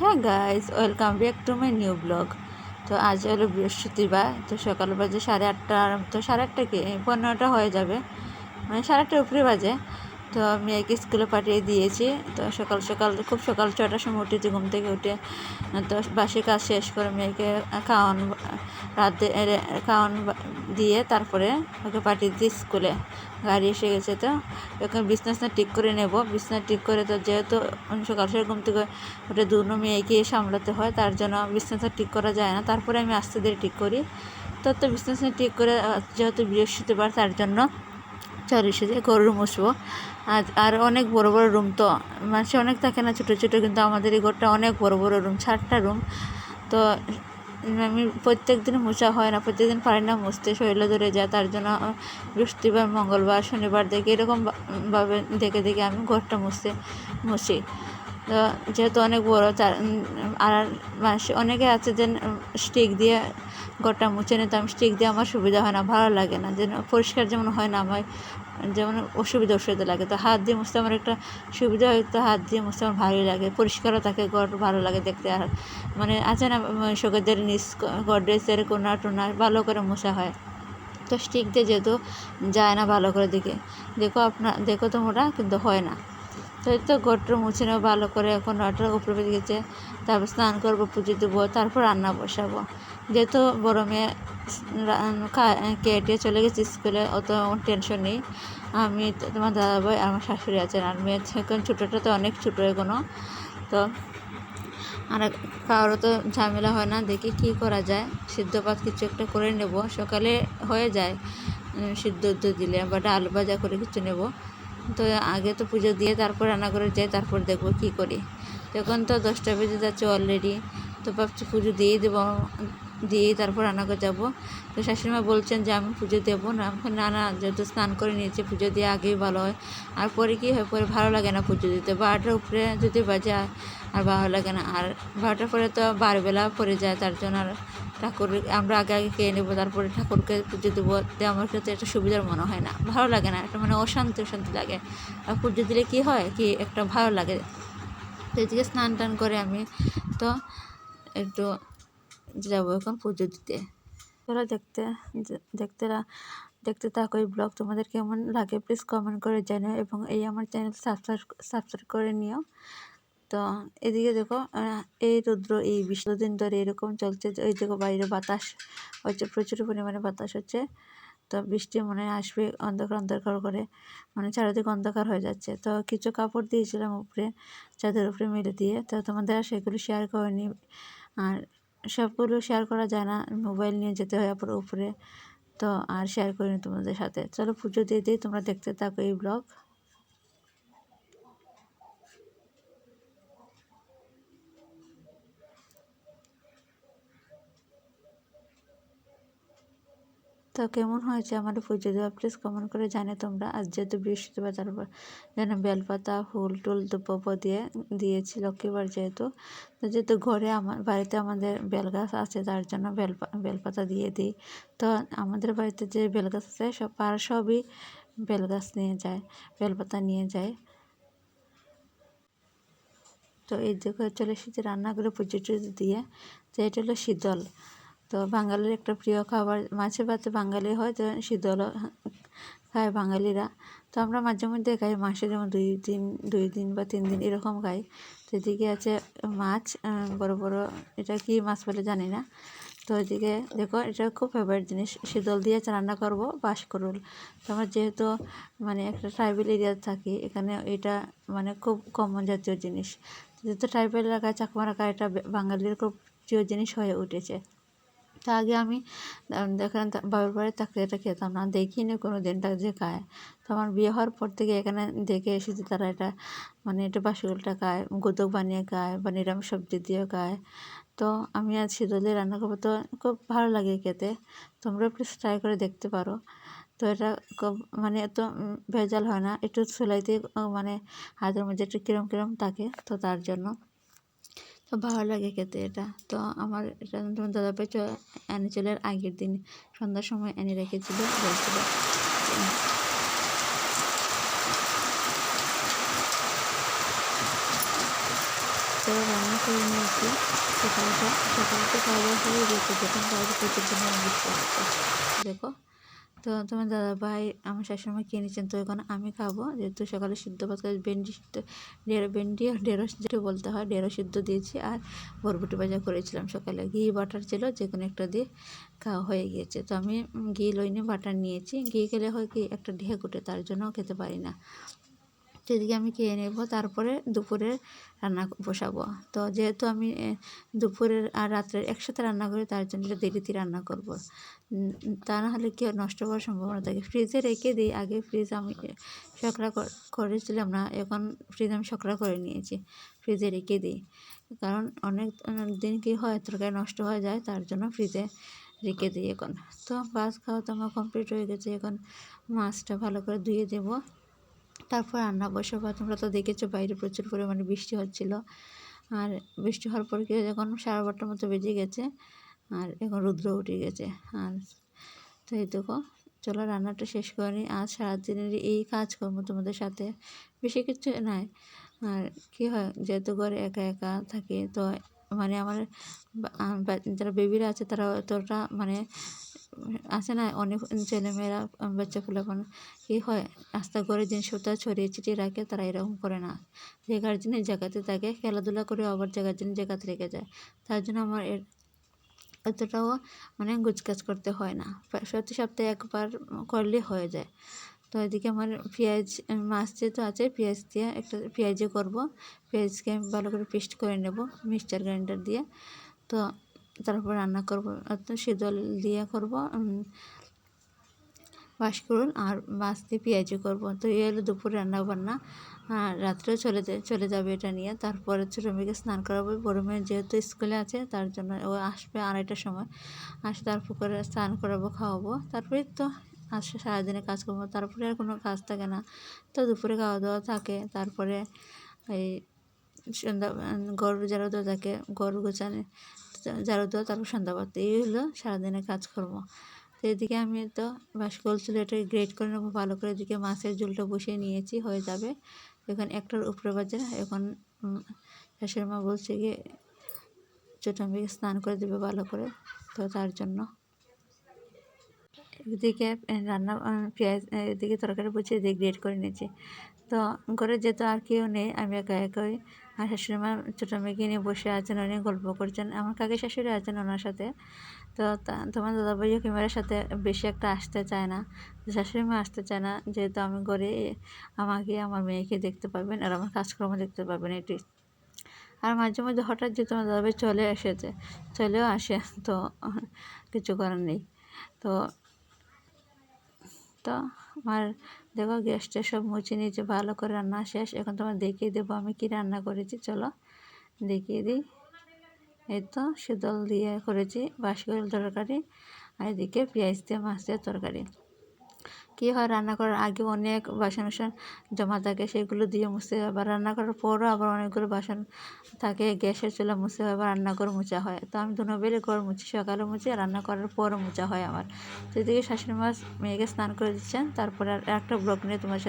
হ্যাঁ guys welcome back to my new blog তো আজ হলো বৃহস্পতিবার, তো সকাল বাজে সাড়ে আটটা, তো সাড়ে আটটা কি? পনেরোটা হয়ে যাবে। মানে সাড়ে আটটা উপরে বাজে। তো মেয়েকে স্কুলে পাঠিয়ে দিয়েছি। তো সকাল সকাল, খুব সকাল ছটার সময় উঠেছি ঘুম থেকে উঠে। তো বাসি কাজ শেষ করে মেয়েকে খাওয়ান, রাতে খাওয়ান দিয়ে তারপরে ওকে পাঠিয়ে দিই স্কুলে। গাড়ি এসে গেছে তো। এখন বিছনা ঠিক করে নেব। বিছনা ঠিক করে তো যেহেতু সকাল সকাল ঘুম থেকে উঠে দুনো মেয়েকে সামলাতে হয়, তার জন্য বিছনাটা ঠিক করা যায় না। তারপরে আমি আস্তে ধীরে ঠিক করি। তো তো বিছনা ঠিক করে, যেহেতু বৃহস্পতিবার, তার জন্য চলে এসেছে গরুর মুছবো আর আর অনেক বড় বড় রুম তো মানুষ অনেক থাকে না, ছোটো ছোটো, কিন্তু আমাদের এই ঘরটা অনেক বড় বড় রুম, চারটা রুম। তো, আমি প্রত্যেক দিন মোছা হয় না প্রত্যেক দিন পারি না মুছতে শরীরে ধরে যায়, তার জন্য বৃহস্পতিবার, মঙ্গলবার, শনিবার দেখে এরকমভাবে দেখে দেখে আমি ঘরটা মুছতে মুছি। যেহেতু অনেক বড়, তার আর মানুষ অনেকে আছে যে স্টিক দিয়ে ঘরটা মুছে নিতে আমি স্টিক দিয়ে আমার সুবিধা হয় না, ভালো লাগে না, যেন পরিষ্কার যেমন হয় না আমার, যেমন অসুবিধা অসুবিধা লাগে, তো হাত দিয়ে মুছতে আমার একটা সুবিধা হয়, তো হাত দিয়ে মুছতে আমার ভালোই লাগে, পরিষ্কারও থাকে ঘর ভালো লাগে দেখতে, আর মানে আছে না শোকেদের নিচ গডরেজের কোনা টোনা ভালো করে মোছা হয়, তো স্টিক দিয়ে যেহেতু যায় না ভালো করে দিকে দেখো আপনার দেখো তো মোটা, কিন্তু হয় না। তো এই তো ঘরটা মুছে নেব, ভালো করে এখন নটার উপরে বেজে গেছে, তারপর স্নান করব, পুজো দেবো, তারপর রান্না বসাবো। যেহেতু বড় মেয়ে কেটে চলে গেছে স্কুলে, অত টেনশন নেই। আমি তোমার দাদাভাই আর আমার শাশুড়ি আছেন, আর মেয়ে এখন ছোটোটা তো অনেক ছোটো এখনও তো আর কারও তো ঝামেলা হয় না, দেখি কী করা যায়। সিদ্ধ ভাত কিছু একটা করে নেব, সকালে হয়ে যায় সিদ্ধ দিলে বাট আলু ভাজা করে কিছু নেব। তো আগে তো পুজো দিয়ে তারপর রান্না করে যাই, তারপর দেখব কী করি। তখন তো দশটা বেজে যাচ্ছে অলরেডি তো ভাবছি পুজো দিয়েই দেবো। দিয়েই তারপর রান্না করে যাব। তো শাশুড়িমা বলছেন যে, আমি পুজো দেবো না। না না, যেহেতু স্নান করে নিয়েছি, পুজো দিয়ে আগেই ভালো হয়। আর পরে কী হয়? পরে ভালো লাগে না পুজো দিতে। বারোটার উপরে যদি বাজে, আর ভালো লাগে না। আর বারোটার পরে তো বারবেলা পড়ে যায়, তার জন্য আর ঠাকুর, আমরা আগে আগে খেয়ে নেব, তারপরে ঠাকুরকে পুজো দেবো। আমার ক্ষেত্রে একটা সুবিধার মনে হয় না। ভালো লাগে না, একটা মানে অশান্তি অশান্তি লাগে। আর পুজো দিলে কী হয়? কি একটা ভালো লাগে। তো এদিকে স্নান টান করে আমি তো একটু যাব এখন পুজো দিতে। চলো দেখতে দেখতে দেখতে থাকো এই ব্লগ তোমাদের কেমন লাগে প্লিজ কমেন্ট করে জানিও এবং এই আমার চ্যানেল সাবস্ক্রাইব সাবস্ক্রাইব করে নিও। তো এদিকে দেখো এই রুদ্র, এই বিশ দিন ধরে এরকম চলছে ওই দেখো বাইরে বাতাস হচ্ছে, প্রচুর পরিমাণে বাতাস হচ্ছে। তো বৃষ্টি মনে আসবে অন্ধকার অন্ধকার করে মানে চারিদিকে অন্ধকার হয়ে যাচ্ছে। তো কিছু কাপড় দিয়েছিলাম উপরে, চাঁদের উপরে মেলে দিয়ে। তো তোমাদের সেগুলো শেয়ার করিনি। আর সবগুলো শেয়ার করা যায় না মোবাইল নিয়ে যেতে হয় আপনার উপরে। তো আর শেয়ার করিনি তোমাদের সাথে। চলো পুজো দিয়ে দিয়ে তোমরা দেখতে থাকো এই ব্লগ তো কেমন হয়েছে আমার পুজো দেওয়া প্লিজ কমেন্ট করে জানে তোমরা। আজ যেহেতু বৃহস্পতিবার তারপর যেন বেলপাতা, ফুল টুল দুব্ব দিয়ে দিয়েছি লক্ষ্মীবার যেহেতু। তো যেহেতু ঘরে আমার, বাড়িতে আমাদের বেলগাছ আছে, তার জন্য বেল বেলপাতা দিয়ে দিই। তো আমাদের বাড়িতে যে বেলগাছ আছে, সব পার সবই বেলগাছ নিয়ে যায়, বেলপাতা নিয়ে যায়। তো এই দেখো চলে এসেছি রান্না করে পুজো টুজো দিয়ে, তো এটা হলো শীতল। তো বাঙালির একটা প্রিয় খাবার, মাছে ভাতে বাঙালি হয় তো শীতল খায় বাঙালিরা। তো আমরা মাঝে মধ্যে খাই, মাসে যেমন দুই দিন দুই দিন বা তিন দিন এরকম খাই। তো এদিকে আছে মাছ বড় বড়, এটা কি মাছ বলে জানি না। তো ওইদিকে দেখো, এটা খুব ফেভারিট জিনিস, শীতল দিয়ে রান্না করব বাঁশকরুল তো আমরা যেহেতু মানে একটা ট্রাইবেল এরিয়াতে থাকি, এখানে এটা মানে খুব কমন জাতীয় জিনিস। যেহেতু ট্রাইবেল এলাকায় চাকমা এলাকা এটা বাঙালির খুব প্রিয় জিনিস হয়ে উঠেছে। তা আগে আমি এখানে বাবার বাড়ি থাকতে এটা খেতাম না, দেখিনি কোনো দিনটা যে খায়। তো আমার বিয়ে হওয়ার পর থেকে এখানে দেখে এসেছি তারা এটা মানে এটা বাসুগুলটা খায়, গোদক বানিয়ে খায় বা নিরামিষ সবজি দিয়েও খায়। তো আমি আজ শীতলে রান্না করব। তো খুব ভালো লাগে খেতে। তোমরা প্লিজ ট্রাই করে দেখতে পারো। তো এটা খুব মানে এত ভেজাল হয় না। একটু সেলাইতে মানে হাতের মধ্যে একটু কিরম কিরম থাকে। তো তার জন্য তো ভালো লাগে খেতে এটা। তো আমার এটা তোমার দাদাভাই এনে চলে আগের দিন সন্ধ্যার সময় এনে রেখেছিল, বলছিল তো রান্না করে নিয়েছি। খাওয়া দাওয়া যখন বাইরে প্রচুর হচ্ছে দেখো তো তোমার দাদা ভাই আমার শাশুড়ি কিনেছেন তো এখন আমি খাব। যেহেতু সকালে সিদ্ধ ভাত খাই ভেন্ডি সিদ্ধ ভেন্ডি আর ঢেঁড়স যেটা বলতে হয়, ঢেঁড়স সিদ্ধ দিয়েছি আর বরবটি ভাজা করেছিলাম সকালে। ঘি, বাটার ছিল, যে কোনো একটা দিয়ে খাওয়া হয়ে গিয়েছে। তো আমি ঘি, লইনি, বাটার নিয়েছি। ঘি খেলে হয় কি, একটা ঢেক ওঠে তার জন্য খেতে পারি না। সেদিকে আমি খেয়ে নেব তারপরে দুপুরে রান্না বসাবো। তো যেহেতু আমি দুপুরের আর রাত্রের একসাথে রান্না করি তার জন্য দেরিতে রান্না করব। তা না হলে কি হয়, নষ্ট হওয়ার সম্ভাবনা থাকে? ফ্রিজে রেখে দিই আগে ফ্রিজ আমি সকরা করেছিলাম না এখন ফ্রিজ আমি সকরা করে নিয়েছি ফ্রিজে রেখে দিই। কারণ অনেক অনেক দিন কি হয় তরকারি নষ্ট হয়ে যায় তার জন্য ফ্রিজে রেখে দিই এখন। তো মাছ খাওয়া তো আমার কমপ্লিট হয়ে গেছে এখন মাছটা ভালো করে ধুয়ে দেবো। তারপর রান্না বসাবো তোমরা তো দেখেছ বাইরে প্রচুর পরিমাণে বৃষ্টি হচ্ছিল। আর বৃষ্টি হওয়ার পর কি এখন সাড়ে বারোটার মতো বেজে গেছে আর এখন রুদ্র উঠে গেছে। আর তো এই দেখো, চলো রান্নাটা শেষ করে। নিই আজ সারাদিনের এই কাজ করব তোমাদের সাথে। বেশি কিছু নাই। আর কি হয়, যেহেতু ঘরে একা একা থাকি, তো মানে আমার যারা বেবিরা আছে তারা অতটা মানে আছে না, অনেক ছেলেমেয়েরা বাচ্চা ফুলাফান কি হয়, রাস্তা ঘরে জিনিসপত্র ছড়িয়ে ছিটিয়ে রাখে, তারা এরকম করে না। যে গার্জেনের জায়গাতে থাকে, খেলাধুলা করে আবার যে গার্জেনের জায়গাতে রেখে যায়। তার জন্য আমার এর এতটাও মানে গুছকাজ করতে হয় না। প্রতি সপ্তাহে একবার করলে হয়ে যায়। তো এদিকে আমার পেঁয়াজ মাছ যেহেতু আছে, পেঁয়াজ দিয়ে একটা পেঁয়াজে করব। পেঁয়াজকে আমি ভালো করে পেস্ট করে নেব, মিক্সচার গ্রাইন্ডার দিয়ে। তো তারপর রান্না করব শীতল দিয়ে করব উম, করুন আর মাছ দিয়ে পেঁয়াজি করব। তো এই হলো দুপুর রান্না বান্না রাত্রেও চলে চলে যাবে এটা নিয়ে। তারপরে ছোটো মেয়েকে স্নান করাবো। বড় মেয়ে যেহেতু স্কুলে আছে তার জন্য ও আসবে আড়াইটার সময়। আসে তারপর করে স্নান করাবো খাওয়াবো। তারপরে তো আসে সারাদিনে কাজ করব তারপরে আর কোনো কাজ থাকে না। তো দুপুরে খাওয়া দাওয়া থাকে। তারপরে এই সন্ধ্যা গরু ঝাড়ু দেওয়া থাকে গরু গোছানে ঝাড়ু দেওয়া তারপর সন্ধ্যা এই হলো সারাদিনের কাজকর্ম। তো এদিকে আমি তো বাসকল চুলাটা গ্রেট করে নেব, ভালো করে এদিকে মাছের ঝোলটা বসিয়ে নিয়েছি, হয়ে যাবে। এখন একটার উপরে বাজে এখন শাশুড়ি মা বলছে গিয়ে ছোটো স্নান করে দেবে ভালো করে, তো তার জন্য। এদিকে রান্না পেঁয়াজ, এদিকে তরকারি বসিয়ে এদিকে গ্রেট করে নিয়েছি। তো ঘরে যেহেতু আর কেউ নেই, আমি একা একাই আর শাশুড়ি মা ছোটো মেয়েকে নিয়ে বসে আছেন, উনি গল্প করছেন। আমার কাকি শাশুড়ি আছেন ওনার সাথে। তো তোমার দাদাভাইও ক্যামেরার সাথে বেশি একটা আসতে চায় না। শাশুড়ি মা আসতে চায় না, যেহেতু আমি ঘরে আমাকে, আমার মেয়েকে দেখতে পাবেন আর আমার কাজকর্ম দেখতে পাবেন এটি। আর মাঝে মধ্যে হঠাৎ যে তোমার দাদাভাই চলে এসেছে, চলেও আসে, তো কিছু করার নেই। তো তো আমার দেখো গ্যাসটা সব মুছে নিয়েছে, ভালো করে রান্না শেষ। এখন তোমার দেখিয়ে দেবো আমি কি রান্না করেছি, চলো। দেখিয়ে দিই। এই তো শীতল দিয়ে করেছি, বাসি তরকারি, আর এদিকে পেঁয়াজ দিয়ে মাছ দিয়ে তরকারি। কী হয়, রান্না করার আগে অনেক বাসন বাসন জমা থাকে, সেগুলো দিয়ে মুছতে হয়। আবার রান্না করার পরও আবার অনেকগুলো বাসন থাকে, গ্যাসের চুলা মুছতে হয়, আবার রান্নাঘর মোছা হয়। তো আমি দুনো বেলে ঘর মুছি, সকালে মুছি রান্না করার পরও মোছা হয় আমার। এদিকে শাশুড়ি মাছ মেয়েকে স্নান করে দিচ্ছেন, তারপরে আর একটা ব্লগ নিয়ে তোমার সাথে